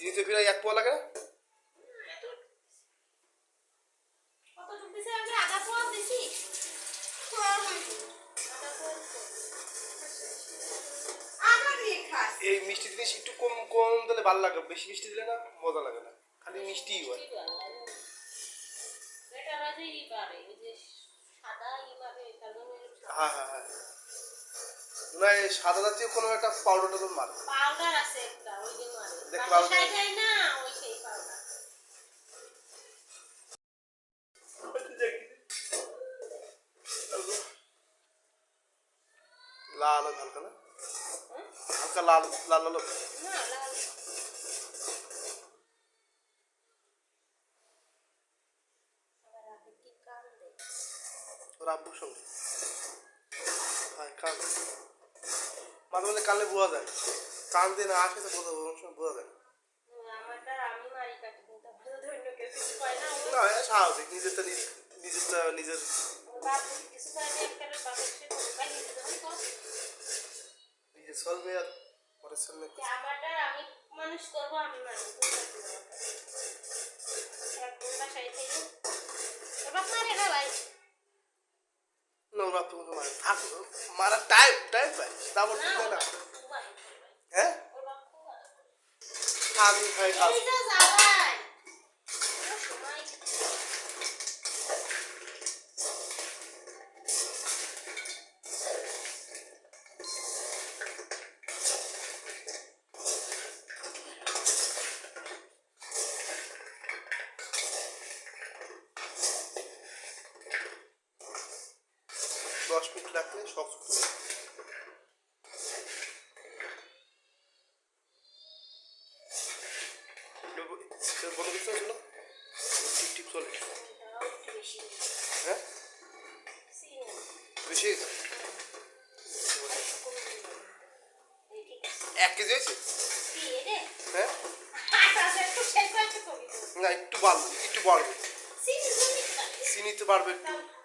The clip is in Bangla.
চিনিতে প্রায় এক পোয়া লাগে না? এই মিষ্টি জিনিস একটু কম কম দিলে ভালো লাগে বেশি মিষ্টি দিলে না মজা লাগে না। খালি মিষ্টিই হয়। জন্য হ্যাঁ হ্যাঁ হ্যাঁ। না এই সাদা জাতীয় কোনো একটা পাউডার টাউডার মারে। পাউডার আছে একটা ওই যে মারে। দেখ বাসায় না ওই সেই পাউডার লাল হালকা না? হালকা লাল লাল লাল। না লাল আব্বুর সঙ্গে। হ্যাঁ কান মাঝে মাঝে কানলে বোঝা যায়। কান দিয়ে না আসে তো বোঝা বোঝা যায় না। স্বাভাবিক, নিজেরটা নিজ- নিজেরটা নিজের নিজে চলবে আর পরের সামনে আমি মানুষ করব, আমি মানুষ একদম বাসায় থেকে এবার মারে না ভাই না ওর বাপ্পু কোনো মানে থাক মারা টাইম টাইম পায় দাবর না ঠিক ওর না ভালো করে ভাই। দশ মিনিট রাখলে একটু হ্যাঁ? বেশি? এক কেজি হয়েছে? হ্যাঁ? একটু বাড়বে একটু বাড়বে। চিনি তো বাড়বে একটু।